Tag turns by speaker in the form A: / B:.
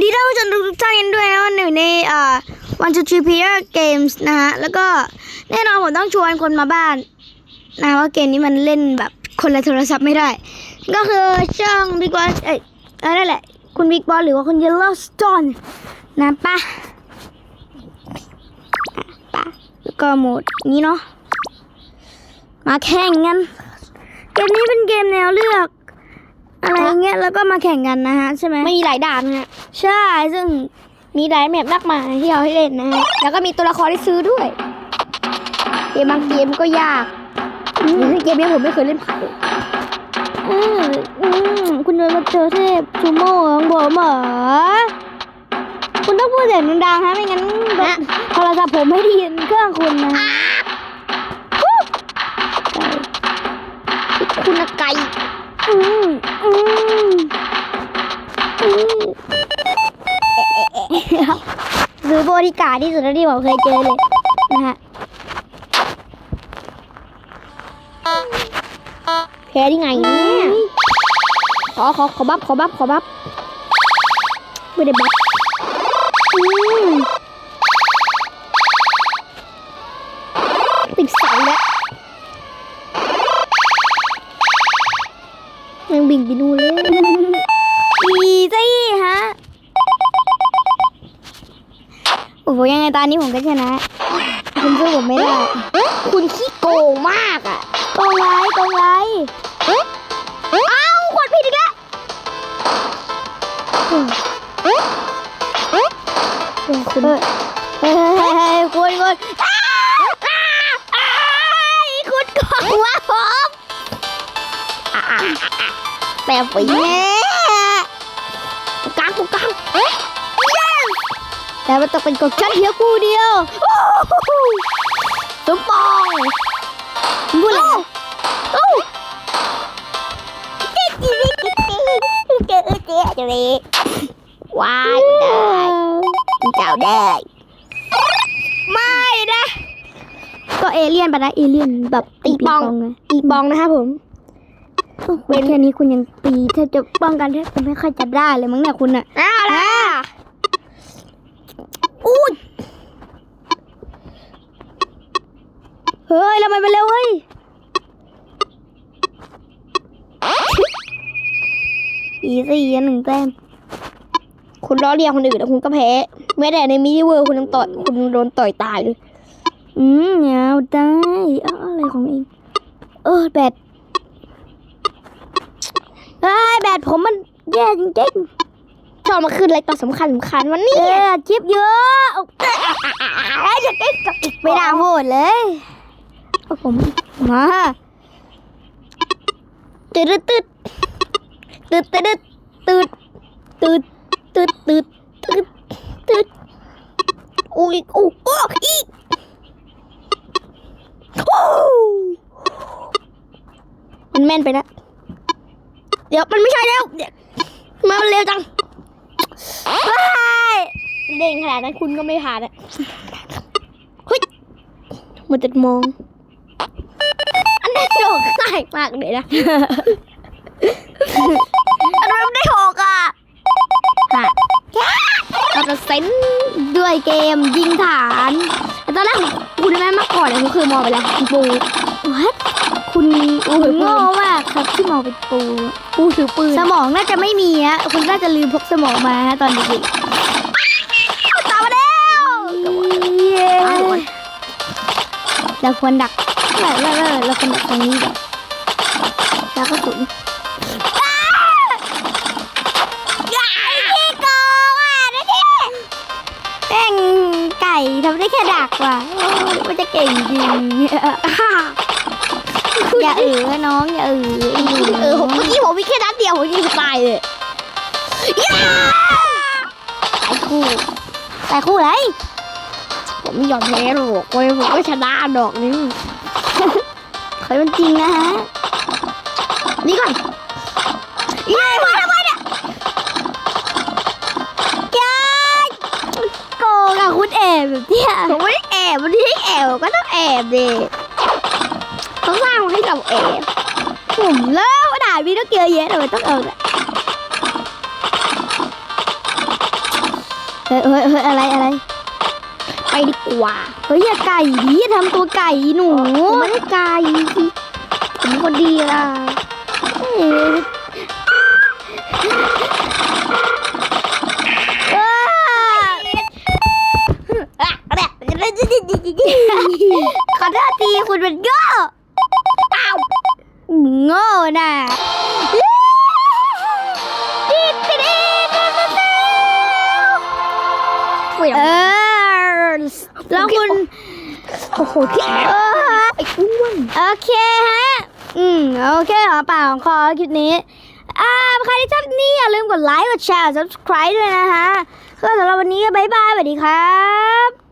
A: ดีท่านผู้ชมทุกท่านกันด้วยนะวันหนึ่งในอ่าวันจูทีพีเกมส์นะฮะ แล้วก็แน่นอนผมต้องชวนคนมาบ้านนะว่าเกมนี้มันเล่นแบบคนละโทรศัพท์ไม่ได้ ก็คือช่องบิ๊กบอสเอ้ยนั่นแหละ คุณบิ๊กบอสหรือว่าคุณเยลโล่สโตนนะปะปะแล้วก็โหมดนี้เนาะมาแข่งกัน เกมนี้เป็นเกมแนวเลือก อะไรเงี้ยแล้วก็มาแข่งกันนะฮะใช่ไหม
B: ไม่มีหลายด่านฮะ
A: ใช่ซึ่ง
B: มีหลายแมปมากมายที่เราให้เล่นนะฮะแล้วก็มีตัวละครให้ซื้อด้วย เกมบางเกมก็ยากเกมนี้ผมไม่เคยเล่นผ่านเลย
A: อืมอืมคุณเดินมาเจอเทพชูโม่ของผมเหรอคุณต้องพูดเสียงดังๆฮะไม่งั้นโทรศัพท์ผมไม่ได้ยินเครื่องคุณนะ
B: คุณอะไก่
A: อืมอืมอืม หรือบริการที่สุดที่ผมเคยเจอเลยนะฮะ
B: แพ้ได้ไงเนี่ยขอขอขอบัฟขอบัฟขอบัฟไม่ได้บัฟติดเสาแล้วแมันบิ่งไปนู่นเลย
A: โอ้โหยังไงตอนนี้ผมก็ชนะ คุณสู้ผมไม่ได้
B: คุณขี้โกงมากอะ
A: กองไรกองไร
B: อ้าวกดผิดอีกแล้ว
A: คุณเฮ้ยเฮ้ยเฮ้ยคุณคุณอ้าอ้าอ้ายคุณกองหัว่าผม
B: แต่ฝี
A: แม่
B: กล
A: แต่มันต้องเป็นกบฉันเพียงผู้เดียวสมปองบุลโอ้เจ๊เจ๊เจ๊
B: ว้าวได้เจ้าได้
A: ไม่นะก็เอเลี่ยนไปนะเอเลี่ยนแบบ
B: ตีปองตีปองนะครับผม
A: เป็นแค่นี้คุณยังตีถ้าจะป้องกันแทบจะไม่ค่อยจะได้เลยมั้งเนี่ยคุณอะ
B: อ้าว
A: เฮ้ยเราไปไปเร็วเว้ยอีสี่อันหนึ่งแต้ม
B: คุณล้อเลียนคนอื่นแล้วคุณก็แพ้แม้แต่ในมินิเวิร์คุณยังต่อยคุณโดนต่อยตายเลย
A: อืมเหงาได้เอ้าอะไรของเองเออแบตเอ้ยแบตผมมันแย่จริง
B: ชอบมาขึ้นอะไรตอนสำคัญสำคัญวัน
A: ๆ
B: นี้
A: เออชิปเยอะเอา
B: จะได้กับอีก
A: ไม่น่าพูดเลยเอา ผมมา
B: ตืดตืดตืดตืดตืดตืดตืดตืดตืดตืดอุ้ยอู้โอ้อีโอ้มันแม่นไปนะเดี๋ยวมันไม่ใช่แล้วเดี๋ยวมันเร็วจังว้ายเด้งขนาดนั้นคุณก็ไม่ผ่านอะเฮ้ยมันจะมอง อันนี้โดดง่ายมากเลยนะอันนั้นไม่ได้หกอะค่ะเราจะเซน
A: ด้วยเกมยิงฐานแต่ตอนแรกผมคุณแม่มื่อก่อนเนี่ยผมเคยมองไปแล้วคุณปูวัดคุณคุณโง่มากครับที่มองเป็นปู
B: ปูถือปืน
A: สมองน่าจะไม่มีฮะคุณน่าจะลืมพกสมองมาฮะตอนเด็กๆตามมาแล้วเราควรดัก เราเราเราเราควรดักตรงนี้ก่อนแล้วก็สุนพี่โกงอ่ที่แป้งไก่ทำได้แค่ดักว่ะมันจะเก่งจริงอย่าเออน้องอย่าเออ
B: เออผมเมื่อกี้ผมมีแค่นัดเดียวผมยิงตายเลย
A: ไอ้คู่ไอ้คู่ไร
B: ผมไม่ยอมแพ้หรอกเว้ยผมก็ชนะดอกนี้
A: เคยมันจริงนะฮะ
B: นี่ก่อน
A: เย้มาทำไมเนี่ยยายโกงอะคุณเอ๋แบบเนี้ย
B: ผมไม่ได้แอบวันนี้ให้แอบก็ต้องแอบดิเขาสร้างมาให้เราแอบ
A: ผมเลิกด่าพี่ต้องเกลียเยอะเลยต้องเอาเนี่ยเฮ้ยเฮ้ยเฮ้ยอะไรอะไร
B: ไปดีกว่า
A: เฮ้ยอย่าไก่ดิอย่าทำตัวไก่หนู
B: ผมไม่ได้กายผมคนดีล่ะ
A: เอ้ยอ้า
B: อะอะไร
A: ขอโทษทีคุณเป็นโง่อ้าโง่น่ะเออ
B: โอ้โหที่
A: เออ
B: ไอ้อ้วน
A: โอเคฮะ อืม โอเคหอมปากของคอคลิปนี้ อ่า ใครที่ชอบนี่อย่าลืมกดไลค์ กดแชร์ subscribe ด้วยนะฮะก็สำหรับวันนี้ก็บายบายสวัสดีครับ